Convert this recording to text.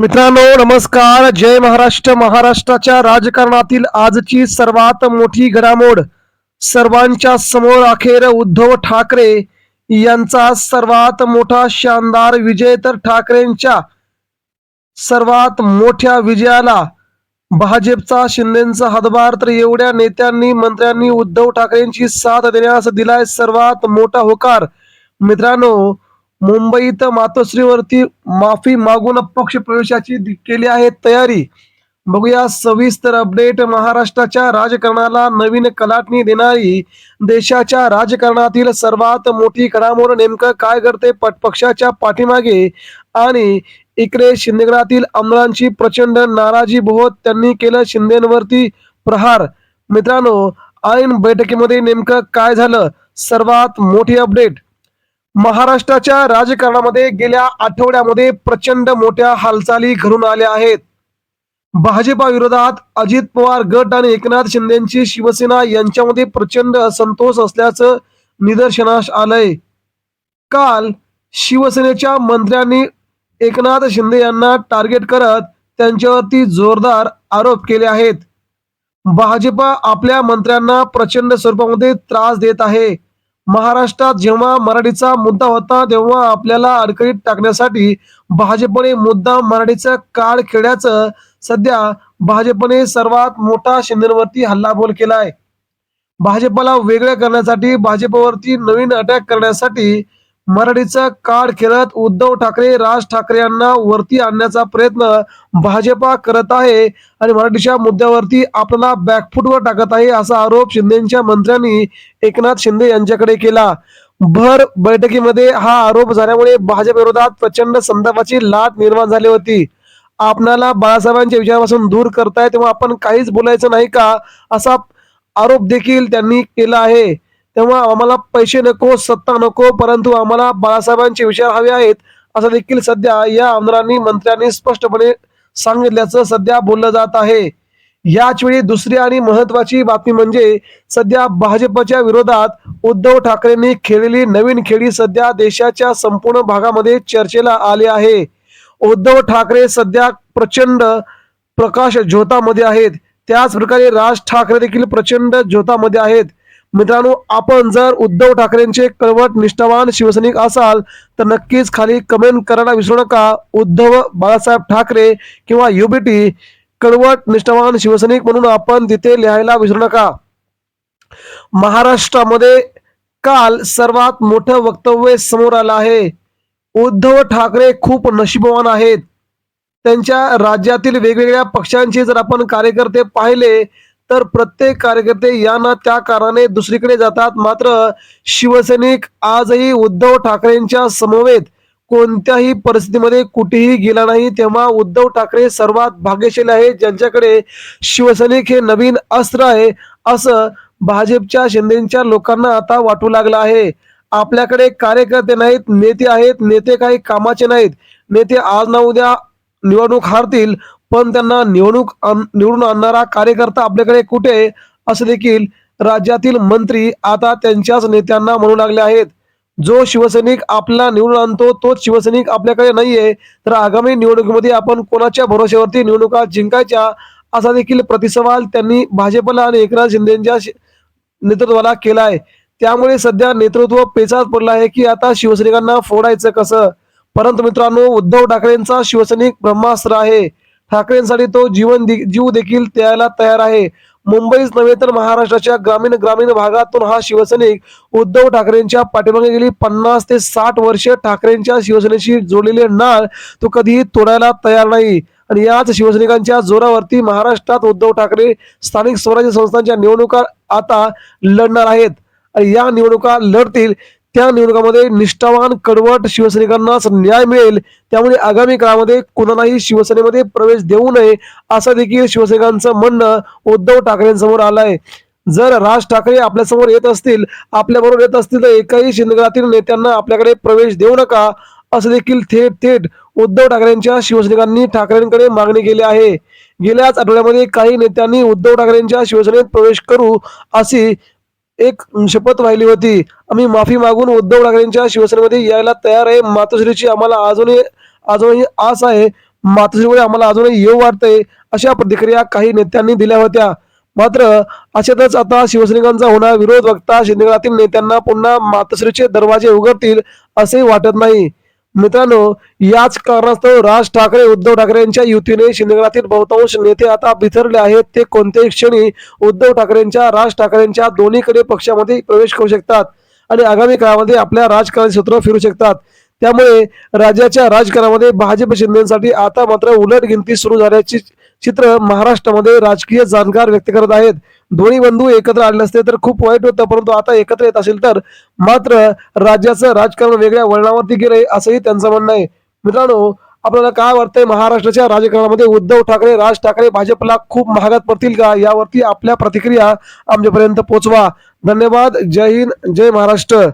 मित्रांनो नमस्कार. जय महाराष्ट्र. महाराष्ट्राच्या राजकारणातील आजची सर्वात मोठी घडामोड सर्वांच्या समोर अखेर उद्धव ठाकरे यांचा सर्वात मोठा शानदार विजय तर ठाकरेंच्या सर्वात मोठ्या विजयाला भाजपचा शिंदेचा हातभार तर एवढ्या नेत्यांनी मंत्र्यांनी उद्धव ठाकरेंची साथ देण्यास दिलाय सर्वात मोठा होकार. मित्रांनो मुंबईत मातोश्रीवरती माफी मागून पक्ष प्रवेशाची केली आहे तयारी. बघूया सविस्तर अपडेट. महाराष्ट्राच्या राजकारणाला नवीन कलाटणी देणारी देशाच्या राजकारणातील सर्वात मोठी घडामोड नेमकं काय करते पक्षाच्या पाठीमागे? आणि इकडे शिंदेगडातील आमदारांची प्रचंड नाराजी बोहत त्यांनी केलं शिंदेवरती प्रहार. मित्रांनो ऐन बैठकीमध्ये नेमकं काय झालं? सर्वात मोठी अपडेट. महाराष्ट्राच्या राजकारणामध्ये गेल्या आठवड्यामध्ये प्रचंड मोठ्या हालचाली घडून आल्या आहेत. भाजपा विरोधात अजित पवार गट आणि एकनाथ शिंदेची शिवसेना यांच्यामध्ये प्रचंड असंतोष असल्याचं निदर्शनास आलंय. काल शिवसेनेच्या मंत्र्यांनी एकनाथ शिंदे यांना टार्गेट करत त्यांच्यावरती जोरदार आरोप केले आहेत. भाजपा आपल्या मंत्र्यांना प्रचंड स्वरूपामध्ये त्रास देत आहे. महाराष्ट्रात जेव्हा मराठीचा मुद्दा होता तेव्हा आपल्याला अडकळीत टाकण्यासाठी भाजपने मुद्दा मराठीचं काळ खेळ्याचं सध्या भाजपने सर्वात मोठा शिंदेवरती हल्लाबोल केलाय. भाजपला वेगळं करण्यासाठी भाजपवरती नवीन अटॅक करण्यासाठी मराठीचा काळ खेळत उद्धव ठाकरे राज ठाकरे यांना वरती आणण्याचा प्रयत्न भाजपा करत आहे आणि मराठीच्या मुद्द्यावरती आपल्याला बॅकफुटवर टाकत आहे असा आरोप शिंदेच्या मंत्र्यांनी एकनाथ शिंदे यांच्याकडे केला. भर बैठकीमध्ये हा आरोप झाल्यामुळे भाजप विरोधात प्रचंड संतापाची लाट निर्माण झाली होती. आपणाला बाळासाहेबांच्या विचारापासून दूर करताय तेव्हा आपण काहीच बोलायचं नाही का? असा आरोप देखील त्यांनी केला आहे. तेव्हा आम्हाला पैसे नको सत्ता नको परंतु आम्हाला बाळासाहेबांचे विचार हवे आहेत असं देखील सध्या या आमदारांनी मंत्र्यांनी स्पष्टपणे सांगितल्याचं सध्या बोललं जात आहे. याच वेळी दुसरी आणि महत्वाची बातमी म्हणजे सध्या भाजपच्या विरोधात उद्धव ठाकरेंनी खेळलेली नवीन खेळी सध्या देशाच्या संपूर्ण भागामध्ये चर्चेला आली आहे. उद्धव ठाकरे सध्या प्रचंड प्रकाश झोतामध्ये आहेत. त्याच प्रकारे राज ठाकरे देखील प्रचंड झोतामध्ये आहेत. मित्रांनो आपण जर उद्धव ठाकरेंचे कळवट निष्ठावान शिवसैनिक असाल तर नक्कीच खाली कमेंट करायला विसरू नका. उद्धव बाळासाहेब ठाकरे किंवा युबीटी कळवट निष्ठावान शिवसैनिक म्हणून आपण तिथे लिहायला विसरू नका. महाराष्ट्रामध्ये काल सर्वात मोठं वक्तव्य समोर आलं आहे. उद्धव ठाकरे खूप नशीबवान आहेत. त्यांच्या राज्यातील वेगवेगळ्या पक्षांचे जर आपण कार्यकर्ते पाहिले तर प्रत्येक कार्यकर्ते या ना त्या कारणाने दुसरीकडे जातात. मात्र शिवसैनिक आजही उद्धव ठाकरेंच्या समवेत कोणत्याही परिस्थितीमध्ये कुठेही गेला नाही. तेव्हा उद्धव ठाकरे सर्वात भाग्यशाली आहेत. ज्यांच्याकडे शिवसैनिक हे नवीन अस्त्र आहे असं भाजपच्या शिंदेच्या लोकांना आता वाटू लागलं आहे. आपल्याकडे कार्यकर्ते नाहीत नेते आहेत. नेते काही कामाचे नाहीत. नेते आज ना उद्या निवडणूक हारतील. पण त्यांना निवडणूक आण- निवडून आणणारा कार्यकर्ता आपल्याकडे कुठे असं देखील राज्यातील मंत्री आता त्यांच्याच नेत्यांना म्हणू लागले आहेत. जो शिवसैनिक आपला निवडून आणतो तोच शिवसैनिक आपल्याकडे नाहीये. तर आगामी निवडणुकीमध्ये आपण कोणाच्या भरोश्यावरती निवडणुका जिंकायच्या? असा देखील प्रतिसवाल त्यांनी भाजपला आणि एकनाथ शिंदेच्या शि- नेतृत्वाला आहे. त्यामुळे सध्या नेतृत्व पेचात पडलं आहे की आता शिवसैनिकांना फोडायचं कसं? परंतु मित्रांनो उद्धव ठाकरेंचा शिवसैनिक ब्रह्मास्त्र आहे. ठाकरेंसाठी तो जीवन जीव देखील द्यायला तयार आहे. मुंबईच नव्हे तर महाराष्ट्राच्या ग्रामीण ग्रामीण भागातून हा शिवसैनिक उद्धव ठाकरेंच्या पाठीमागे गेली. पन्नास ते साठ वर्ष ठाकरेंच्या शिवसेनेशी जोडलेले नाळ तो कधीही तोडायला तयार नाही. आणि याच शिवसैनिकांच्या जोरावरती महाराष्ट्रात उद्धव ठाकरे स्थानिक स्वराज्य संस्थांच्या निवडणुका आता लढणार आहेत. आणि या निवडणुका लढतील त्या निवडणुकामध्ये निष्ठावान कडवट शिवसैनिकांनाच न्याय मिळेल. त्यामुळे आगामी काळामध्ये कोणालाही शिवसेनेमध्ये प्रवेश देऊ नये असं देखील शिवसैनिकांचं म्हणणं उद्धव ठाकरेंसमोर आलंय. जर राज ठाकरे आपल्यासमोर येत असतील आपल्याबरोबर येत असतील तर एकाही शिंदगडातील नेत्यांना आपल्याकडे प्रवेश देऊ नका असं देखील थेट थेट उद्धव ठाकरेंच्या शिवसैनिकांनी ठाकरेंकडे मागणी केली आहे. गेल्याच आठवड्यामध्ये काही नेत्यांनी उद्धव ठाकरेंच्या शिवसेनेत प्रवेश करू अशी एक शपथ वाहिली होती. आम्ही माफी मागून उद्धव ठाकरेंच्या शिवसेनेमध्ये यायला तयार आहे. मातोश्रीची आम्हाला अजूनही अजूनही आस आहे. मातोश्रीमुळे आम्हाला अजूनही येऊ वाटतंय अशा प्रतिक्रिया काही नेत्यांनी दिल्या होत्या. मात्र अशातच आता शिवसैनिकांचा होणारा विरोध वक्ता शिंदेगडातील नेत्यांना पुन्हा मातोश्रीचे दरवाजे उघडतील असे वाटत नाही. मित्रांनो याच कारणास्तव राज ठाकरे उद्धव ठाकरे यांच्या युतीने शिंदेगडातील बहुतांश नेते आता बिथरले आहेत. ते कोणत्याही क्षणी उद्धव ठाकरेंच्या राज ठाकरेंच्या दोन्हीकडे पक्षामध्ये प्रवेश करू शकतात आणि आगामी काळामध्ये आपल्या राजकारणी सूत्र फिरू शकतात. त्यामुळे राज्याच्या राजकारणामध्ये भाजप शिंदेसाठी आता मात्र उलट गिनती सुरू झाल्याची चित्र महाराष्ट्रामध्ये राजकीय जाणकार व्यक्त करत आहेत. दोन्ही बंधू एकत्र आले असते तर खूप वाईट होतं परंतु आता एकत्र येत असेल तर मात्र राज्याचं राजकारण वेगळ्या वळणावरती गेलंय असंही त्यांचं म्हणणं आहे. मित्रांनो आपल्याला काय वाटतंय? महाराष्ट्राच्या राजकारणामध्ये उद्धव ठाकरे राज ठाकरे भाजपला खूप महागात पडतील का? यावरती आपल्या प्रतिक्रिया आमच्यापर्यंत पोहोचवा धन्यवाद. जय हिंद. जय महाराष्ट्र.